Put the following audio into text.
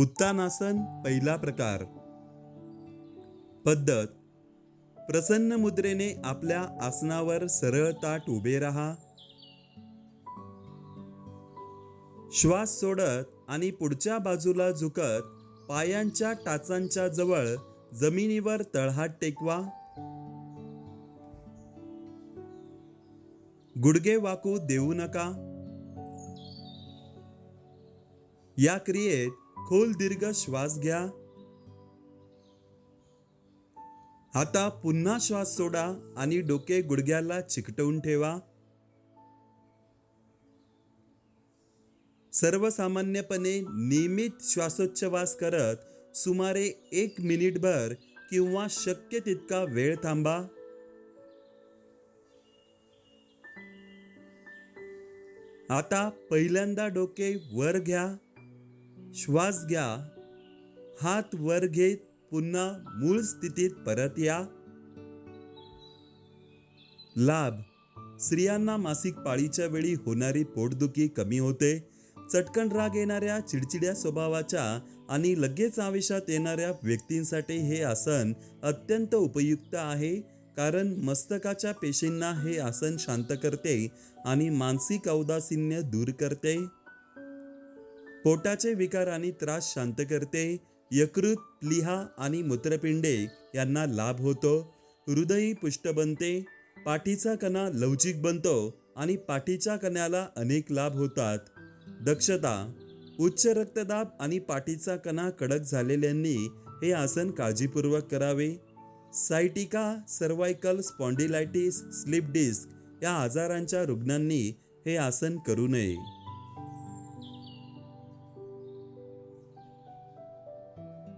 उत्तानासन पहिला प्रकार. पद्धत. प्रसन्न मुद्रेने आपल्या आसनावर सरळ ताट उभे राहा. श्वास सोडत आणि पुढच्या बाजूला झुकत पायांच्या टाचांच्या जवळ जमिनीवर तळहात टेकवा. गुडगे वाकू देऊ नका. या क्रियेत खोल दीर्घ श्वास घ्या. आता पुन्हा श्वास सोडा आणि डोके गुडघ्याला चिकटवून ठेवा. सर्वसामान्यपणे नियमित श्वासोच्छवास करत सुमारे एक मिनिटभर किंवा शक्य तितका वेळ थांबा. आता पहिल्यांदा डोके वर घ्या. श्वास घ्या. हात वर घेत पुन्हा मूळ स्थितीत परत या. लाभ. स्त्रियांना मासिक पाळीच्या वेळी होणारी पोटदुखी कमी होते. चटकन राग येणाऱ्या चिडचिड्या स्वभावाच्या आणि लगेच आवेशात येणाऱ्या व्यक्तींसाठी हे आसन अत्यंत उपयुक्त आहे. कारण मस्तकाच्या पेशींना हे आसन शांत करते आणि मानसिक औदासीन्य दूर करते. पोटाचे विकार आणि त्रास शांत करते. यकृत लिहा आणि मूत्रपिंडे यांना लाभ होतो. हृदयी पुष्ट बनते. पाठीचा कणा लवचिक बनतो आणि पाठीच्या कण्याला अनेक लाभ होतात. दक्षता उच्च रक्तदाब आणि पाठीचा कणा कडक झालेल्यांनी हे आसन काळजीपूर्वक करावे. Sciatica cervical spondylitis slip disc या आजारांच्या रुग्णांनी हे आसन करू नये.